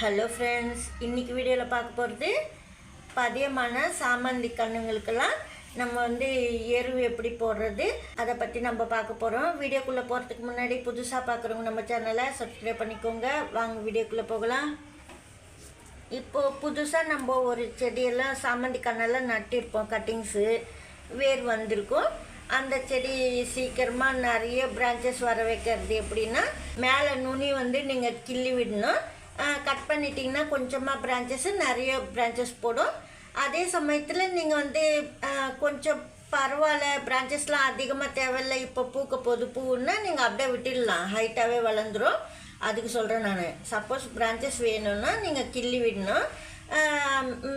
Hello friends இன்னைக்கு வீடியோவில் பார்க்க போகிறது பதியமான சாமந்தி கண்ணுங்களுக்கெல்லாம் நம்ம வந்து எருவு எப்படி போடுறது அதை பற்றி நம்ம பார்க்க போகிறோம் வீடியோக்குள்ளே போகிறதுக்கு முன்னாடி புதுசாக பார்க்குறவங்க நம்ம சேனலை சப்ஸ்கிரைப் பண்ணிக்கோங்க. வாங்க வீடியோக்குள்ளே போகலாம். இப்போது புதுசாக நம்ம ஒரு செடியெல்லாம் சாமந்தி கண்ணெல்லாம் நட்டிருப்போம் கட்டிங்ஸு வேர் வந்திருக்கும். அந்த செடி சீக்கிரமாக நிறைய பிரான்ச்சஸ் வர வைக்கிறது எப்படின்னா மேலே நுனி வந்து நீங்கள் கிள்ளி விடணும். கட் பண்ணிட்டீங்கன்னா கொஞ்சமாக பிரான்ச்சஸ் நிறைய பிரான்ச்சஸ் போடும். அதே சமயத்தில் நீங்கள் வந்து கொஞ்சம் பரவாயில்ல பிரான்ச்சஸ்லாம் அதிகமாக தேவையில்லை இப்போ பூக்க போது பூன்னா நீங்கள் அப்படியே விட்டுடலாம். ஹைட்டாகவே வளர்ந்துடும் அதுக்கு சொல்கிறேன் நான். சப்போஸ் பிரான்ச்சஸ் வேணும்னா நீங்கள் கிள்ளி விடணும்.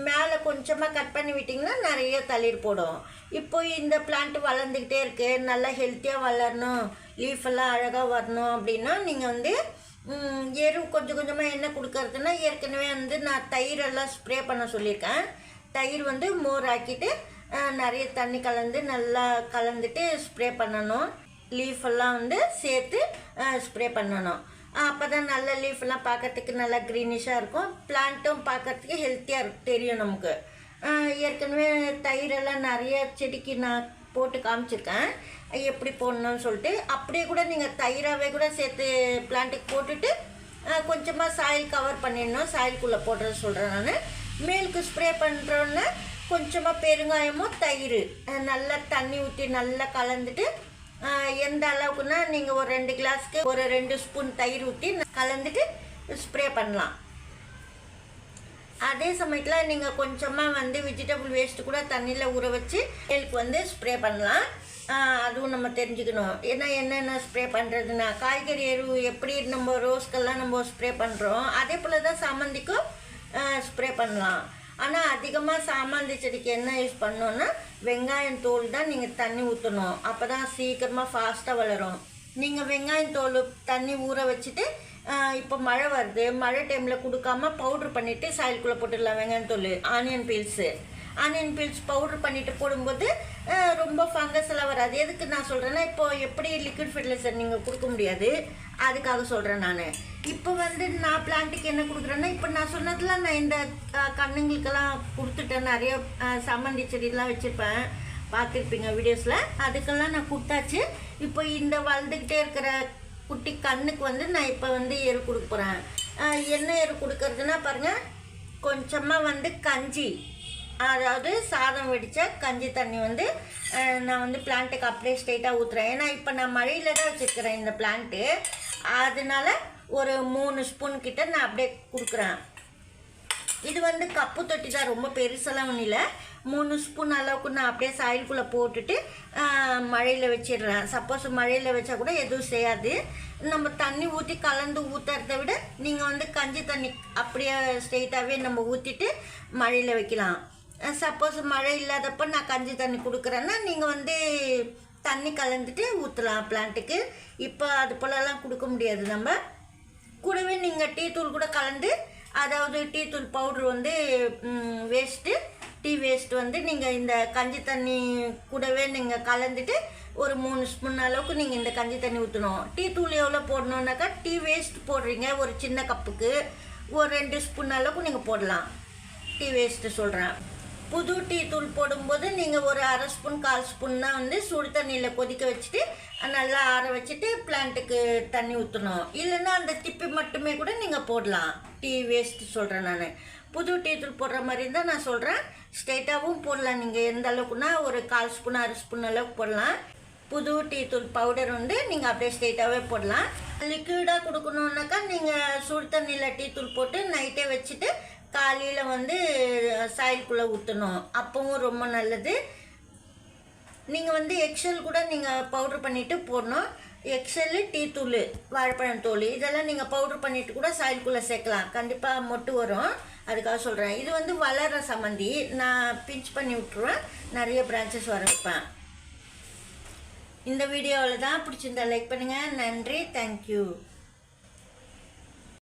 மேலே கொஞ்சமாக கட் பண்ணி விட்டிங்கன்னா நிறைய தளிர் போடும். இப்போ இந்த பிளான்ட் வளர்ந்துக்கிட்டே இருக்குது நல்லா ஹெல்த்தியாக வளரணும். லீஃப் எல்லாம் அழகாக வரணும் அப்படின்னா நீங்கள் வந்து எரு கொஞ்சம் கொஞ்சமாக என்ன கொடுக்கறதுன்னா ஏற்கனவே வந்து நான் தயிரெல்லாம் ஸ்ப்ரே பண்ண சொல்லியிருக்கேன். தயிர் வந்து மோர் ஆக்கிட்டு நிறைய தண்ணி கலந்து நல்லா கலந்துட்டு ஸ்ப்ரே பண்ணணும். லீஃப் எல்லாம் வந்து சேர்த்து ஸ்ப்ரே பண்ணணும். அப்போ தான் நல்ல லீஃப் எல்லாம் பார்க்கறதுக்கு நல்லா க்ரீனிஷாக இருக்கும். பிளான்ட்டும் பார்க்கறதுக்கு ஹெல்த்தியாக இருக்கும் தெரியும் நமக்கு. ஏற்கனவே தயிரெல்லாம் நிறைய செடிக்கு நான் போட்டு காமிச்சிருக்கேன். எப்படி போடணும்னு சொல்லிட்டு அப்படியே கூட நீங்கள் தயிராகவே கூட சேர்த்து பிளான்ட்டுக்கு போட்டுட்டு கொஞ்சமாக சாயில் கவர் பண்ணிடணும். சாயில்குள்ளே போடுறது சொல்கிறேன் நான். மேலுக்கு ஸ்ப்ரே பண்ணுறோன்னா கொஞ்சமாக பெருங்காயமும் தயிர் நல்லா தண்ணி ஊற்றி நல்லா கலந்துட்டு எந்த அளவுக்குன்னா நீங்கள் ஒரு ரெண்டு கிளாஸ்க்கு ஒரு ரெண்டு ஸ்பூன் தயிர் ஊற்றி கலந்துட்டு ஸ்ப்ரே பண்ணலாம். அதே சமயத்தில் நீங்கள் கொஞ்சமாக வந்து வெஜிடபிள் வேஸ்ட்டு கூட தண்ணியில் ஊற வச்சு மேலுக்கு வந்து ஸ்ப்ரே பண்ணலாம். அதுவும் நம்ம தெரிஞ்சுக்கணும். ஏன்னா என்னென்ன ஸ்ப்ரே பண்ணுறதுன்னா காய்கறி எரு எப்படி நம்ம ரோஸ்க்கெல்லாம் நம்ம ஸ்ப்ரே பண்ணுறோம் அதே போல் தான் சாமந்திக்கும் ஸ்ப்ரே பண்ணலாம். ஆனால் அதிகமாக சாமந்தி செடிக்கு என்ன யூஸ் பண்ணோன்னா வெங்காயம் தோல் தான் நீங்கள் தண்ணி ஊற்றணும் அப்போ தான் சீக்கிரமாக ஃபாஸ்ட்டாக வளரும். நீங்கள் வெங்காயம் தோல் தண்ணி ஊற வச்சுட்டு இப்போ மழை வருது. மழை டைமில் கொடுக்காம பவுட்ரு பண்ணிவிட்டு சாயலுக்குள்ளே போட்டுடலாம். வெங்காயத்தூள் onion peels onion peels powder பண்ணிவிட்டு போடும்போது ரொம்ப ஃபங்கஸ் எல்லாம் வராது. எதுக்கு நான் சொல்கிறேன்னா இப்போ எப்படி லிக்விட் ஃபெர்டிலைசர் நீங்கள் கொடுக்க முடியாது. அதுக்காக சொல்கிறேன் நான். இப்போ வந்து நான் பிளான்ட்டுக்கு என்ன கொடுக்குறேன்னா இப்போ நான் சொன்னதுல நான் இந்த கண்ணுங்களுக்கெல்லாம் கொடுத்துட்டேன். நிறைய சம்மந்தி செடியெலாம் வச்சுருப்பேன். பார்த்துருப்பீங்க வீடியோஸில் அதுக்கெல்லாம் நான் கொடுத்தாச்சு. இப்போ இந்த வளர்ந்துக்கிட்டே இருக்கிற குட்டி கண்ணுக்கு வந்து நான் இப்போ வந்து எரு கொடுக்க போகிறேன் என்ன எரு கொடுக்கறதுன்னா பாருங்கள் கொஞ்சமாக வந்து கஞ்சி. அதாவது சாதம் வெடித்த கஞ்சி தண்ணி வந்து நான் வந்து பிளான்ட்டுக்கு அப்படியே ஸ்ட்ரெயிட்டாக ஊற்றுறேன் ஏன்னா இப்போ நான் மழையில் தான் வச்சுருக்கிறேன் இந்த பிளான்ட்டு அதனால ஒரு மூணு ஸ்பூன் கிட்ட நான் அப்படியே கொடுக்குறேன். இது வந்து கப்பு தொட்டி தான் ரொம்ப பெருசெல்லாம் ஒன்றும் இல்லை. மூணு ஸ்பூன் அளவுக்கு நான் அப்படியே சாயில்குள்ளே போட்டுட்டு மழையில் வச்சிடுறேன். சப்போஸ் மழையில் வச்சா கூட எதுவும் செய்யாது. நம்ம தண்ணி ஊற்றி கலந்து ஊற்றுறத விட நீங்கள் வந்து கஞ்சி தண்ணி அப்படியே ஸ்ட்ரெயிட்டாகவே நம்ம ஊற்றிட்டு மழையில் வைக்கலாம். சப்போஸ் மழை இல்லாதப்போ நான் கஞ்சி தண்ணி கொடுக்குறேன்னா நீங்கள் வந்து தண்ணி கலந்துட்டு ஊற்றலாம் பிளான்ட்டுக்கு இப்போ அது போலலாம் கொடுக்க முடியாது நம்ம. கூடவே நீங்கள் டீ தூள் கூட கலந்து அதாவது டீ தூள் பவுட்ரு வந்து வேஸ்ட்டு டீ வேஸ்ட் வந்து நீங்கள் இந்த கஞ்சி தண்ணி கூடவே நீங்கள் கலந்துட்டு ஒரு மூணு ஸ்பூன் அளவுக்கு நீங்கள் இந்த கஞ்சி தண்ணி ஊற்றணும் டீ தூள் எவ்வளோ போடணுன்னாக்கா டீ வேஸ்ட் போடுறீங்க ஒரு சின்ன கப்புக்கு ஒரு ரெண்டு ஸ்பூன் அளவுக்கு நீங்கள் போடலாம். டீ வேஸ்ட்டு சொல்கிறேன் புது டீ தூள் போடும்போது நீங்கள் ஒரு அரை ஸ்பூன் கால் ஸ்பூன் தான் வந்து சுடு தண்ணியில் கொதிக்க வச்சுட்டு நல்லா ஆற வச்சுட்டு பிளான்ட்டுக்கு தண்ணி ஊற்றணும் இல்லைன்னா அந்த திப்பி மட்டுமே கூட நீங்கள் போடலாம். டீ வேஸ்ட் சொல்கிறேன் நான். புது டீ தூள் போடுற மாதிரி இருந்தால் நான் சொல்கிறேன் ஸ்ட்ரைட்டாகவும் போடலாம். நீங்கள் எந்த அளவுக்குனா ஒரு கால் ஸ்பூன் அரை ஸ்பூன் அளவுக்கு போடலாம். புது டீ தூள் பவுடர் வந்து நீங்கள் அப்படியே ஸ்ட்ரெயிட்டாகவே போடலாம். லிக்விடாக கொடுக்கணுன்னாக்கா நீங்கள் சுடு தண்ணியில் டீ தூள் போட்டு நைட்டே வச்சுட்டு காலையில் வந்து சாயில்குள்ளே ஊற்றணும் அப்பவும் ரொம்ப நல்லது. நீங்கள் வந்து எக்ஸல் கூட நீங்கள் பவுட்ரு பண்ணிவிட்டு போடணும். எக்ஸல் டீ தூள் வாழைப்பழம் தோல் இதெல்லாம் நீங்கள் பவுட்ரு பண்ணிவிட்டு கூட சாயில்குள்ளே சேர்க்கலாம். கண்டிப்பாக மொட்டு வரும். அதுக்காக சொல்கிறேன் இது வந்து வளர சம்மந்தி நான் பிஞ்ச் பண்ணி விட்ருவேன் நிறைய பிரான்ச்சஸ் வர வைப்பேன். இந்த வீடியோவில் தான் பிடிச்சிருந்தா லைக் பண்ணுங்கள் நன்றி. தேங்க்யூ